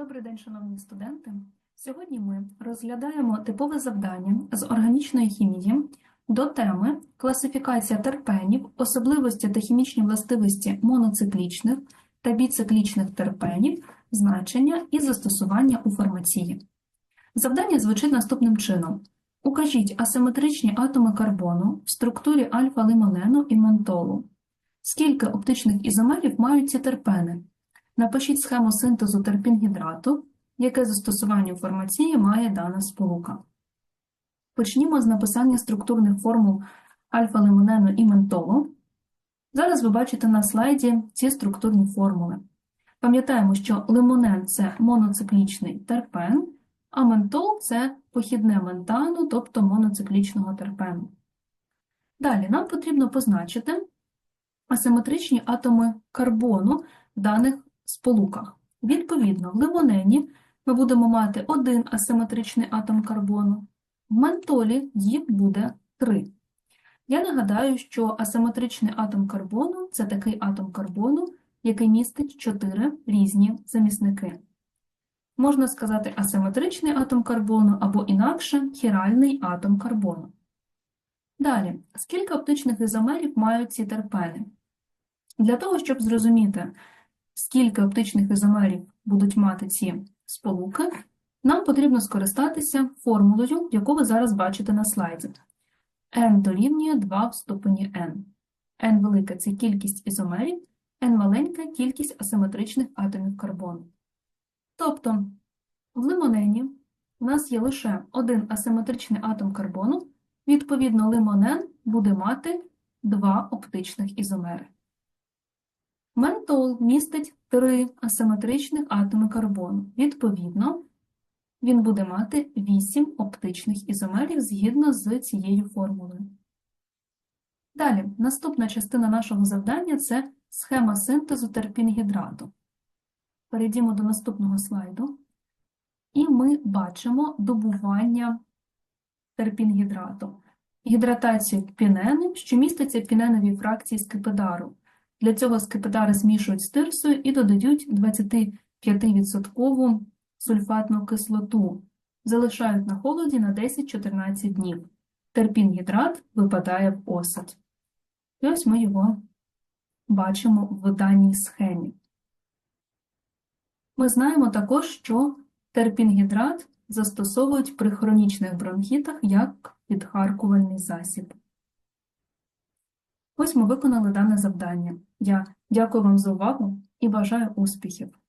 Добрий день, шановні студенти. Сьогодні ми розглядаємо типове завдання з органічної хімії до теми класифікація терпенів, особливості та хімічні властивості моноциклічних та біциклічних терпенів, значення і застосування у фармації. Завдання звучить наступним чином. Укажіть асиметричні атоми карбону в структурі альфа-лимонену і ментолу. Скільки оптичних ізомерів мають ці терпени? Напишіть схему синтезу терпінгідрату, яке застосування у фармації має дана сполука. Почнімо з написання структурних формул альфа-лимонену і ментолу. Зараз ви бачите на слайді ці структурні формули. Пам'ятаємо, що лимонен – це моноциклічний терпен, а ментол – це похідне ментану, тобто моноциклічного терпену. Далі нам потрібно позначити асиметричні атоми карбону даних сполуках. Відповідно, в лимонені ми будемо мати один асиметричний атом карбону, в ментолі їх буде три. Я нагадаю, що асиметричний атом карбону – це такий атом карбону, який містить чотири різні замісники. Можна сказати асиметричний атом карбону або інакше хіральний атом карбону. Далі, скільки оптичних ізомерів мають ці терпени? Для того, щоб зрозуміти, скільки оптичних ізомерів будуть мати ці сполуки, нам потрібно скористатися формулою, яку ви зараз бачите на слайді. n дорівнює 2 в ступені n. n велика – це кількість ізомерів, n маленька – кількість асиметричних атомів карбону. Тобто, в лимонені у нас є лише один асиметричний атом карбону, відповідно, лимонен буде мати два оптичних ізомери. Ментол містить три асиметричних атоми карбону. Відповідно, він буде мати 8 оптичних ізомерів згідно з цією формулою. Далі, наступна частина нашого завдання – це схема синтезу терпінгідрату. Перейдімо до наступного слайду. І ми бачимо добування терпінгідрату. Гідратацію пінени, що міститься в піненовій фракції скипидару. Для цього скипидари змішують з тирсою і додають 25% сульфатну кислоту. Залишають на холоді на 10-14 днів. Терпінгідрат випадає в осад. І ось ми його бачимо в даній схемі. Ми знаємо також, що терпінгідрат застосовують при хронічних бронхітах як підхаркувальний засіб. Ось ми виконали дане завдання. Я дякую вам за увагу і бажаю успіхів!